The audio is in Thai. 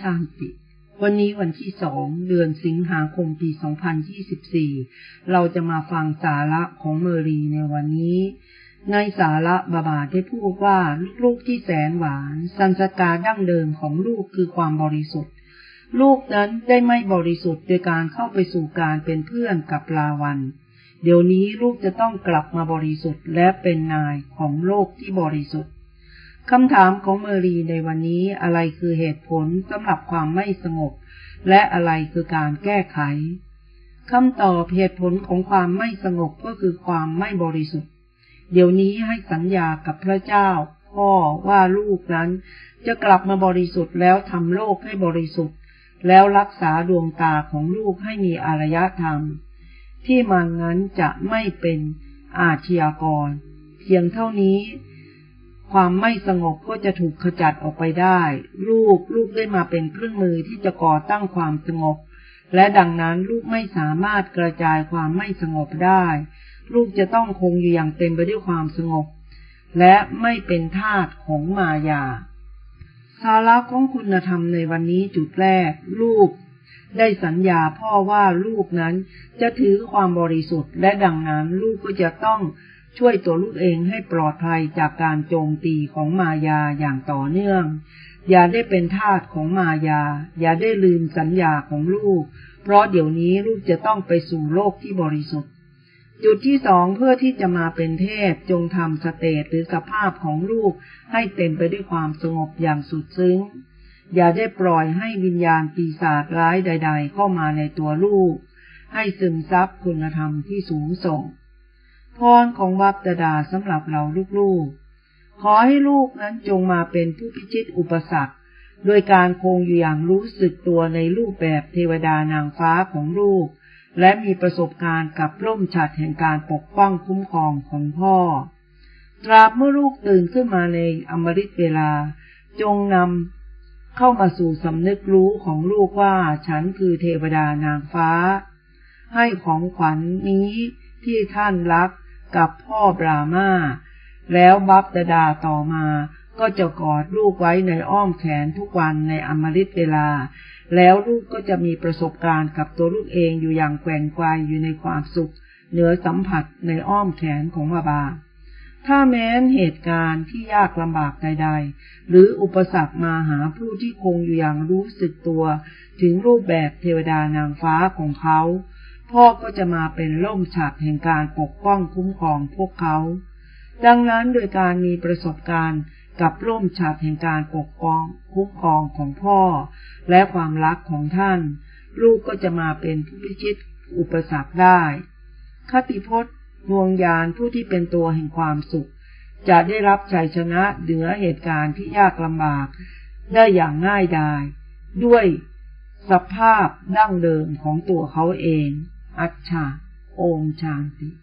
ชานติวันนี้วันที่สองเดือนสิงหาคมปี 2024 เราจะมาฟังสาระของเมอรีในวันนี้ ในสาระบาบาได้พูดว่าลูกที่แสนหวาน สันสกาดั้งเดิมของลูกคือความบริสุทธิ์ ลูกนั้นได้ไม่บริสุทธิ์โดยการเข้าไปสู่การเป็นเพื่อนกับลาวัน เดี๋ยวนี้ลูกจะต้องกลับมาบริสุทธิ์และเป็นนายของโลกที่บริสุทธิ์ คำถามของเมอรีในวันนี้อะไรคือเหตุผลสำหรับความไม่สงบ และอะไรคือการแก้ไขคำตอบเหตุผลของความไม่สงบก็คือความไม่บริสุทธิ์ เดี๋ยวนี้ให้สัญญากับพระเจ้า พ่อว่าลูกนั้น จะกลับมาบริสุทธิ์แล้วทำโลกให้บริสุทธิ์ แล้วรักษาดวงตาของลูกให้มีอารยธรรม ที่มันนั้นจะไม่เป็นอาชญากร เพียงเท่านี้ ความไม่สงบก็จะถูกขจัดออกไปได้ลูกลูกได้มาเป็นเครื่องมือที่จะก่อตั้งความสงบ และดังนั้นลูกไม่สามารถกระจายความไม่สงบได้ลูกจะต้องคงอยู่อย่างเต็มไปด้วยความสงบ และไม่เป็นทาสของมายา สาระของคุณธรรมในวันนี้จุดแรกลูกได้สัญญาพ่อว่าลูกนั้นจะถือความบริสุทธิ์และดังนั้นลูกก็จะต้อง ช่วยตัวลูกเองให้ปลอดภัยจากการโจมตีของมายาอย่างต่อเนื่อง อย่าได้เป็นทาสของมายา อย่าได้ลืมสัญญาของลูก เพราะเดี๋ยวนี้ลูกจะต้องไปสู่โลกที่บริสุทธิ์ จุดที่สองเพื่อที่จะมาเป็นเทพจงทำสเตตหรือสภาพของลูกให้เต็มไปด้วยความสงบอย่างสุดซึ้ง อย่าได้ปล่อยให้วิญญาณปีศาจร้ายใด ๆ เข้ามาในตัวลูก ให้ซึมซับคุณธรรมที่สูงส่ง พรของวัปดาสำหรับเราลูกๆ ขอให้ลูกนั้นจงมาเป็นผู้พิชิตอุปสรรค โดยการคงอยู่อย่างรู้สึกตัวในรูปแบบเทวดานางฟ้าของลูก และมีประสบการณ์กับร่มฉัดแห่งการปกป้องคุ้มครองของพ่อ ตราบเมื่อลูกตื่นขึ้นมาในอมฤตเวลา จงนำเข้ามาสู่สำนึกรู้ของลูกว่าฉันคือเทวดานางฟ้า ให้ของขวัญนนี้ที่ท่านรัก กับพ่อบรามาแล้วบับดาดาต่อมาก็จะกอดลูกไว้ในอ้อมแขนทุกวันในอมฤตเวลา แล้วลูกก็จะมีประสบการณ์กับตัวลูกเองอยู่อย่างแกว่งไกวอยู่ในความสุข เหนือสัมผัสในอ้อมแขนของบาบา ถ้าแม้นเหตุการณ์ที่ยากลำบากใด ๆ หรืออุปสรรคมาหาผู้ที่คงอยู่อย่างรู้สึกตัว ถึงรูปแบบเทวดานางฟ้าของเขา พ่อก็จะมาเป็นล่มฉัดแห่งการปกป้องคุ้มครองพวกเขา ดังนั้นโดยการมีประสบการณ์กับล่มฉัดแห่งการปกป้องคุ้มครองของพ่อ และความรักของท่าน ลูกก็จะมาเป็นผู้พิชิตอุปสรรคได้ คติพจน์ดวงยานผู้ที่เป็นตัวแห่งความสุข จะได้รับชัยชนะเหนือเหตุการณ์ที่ยากลำบาก ได้อย่างง่ายดาย ด้วยสภาพดั้งเดิมของตัวเขาเอง अच्छा ओम शांति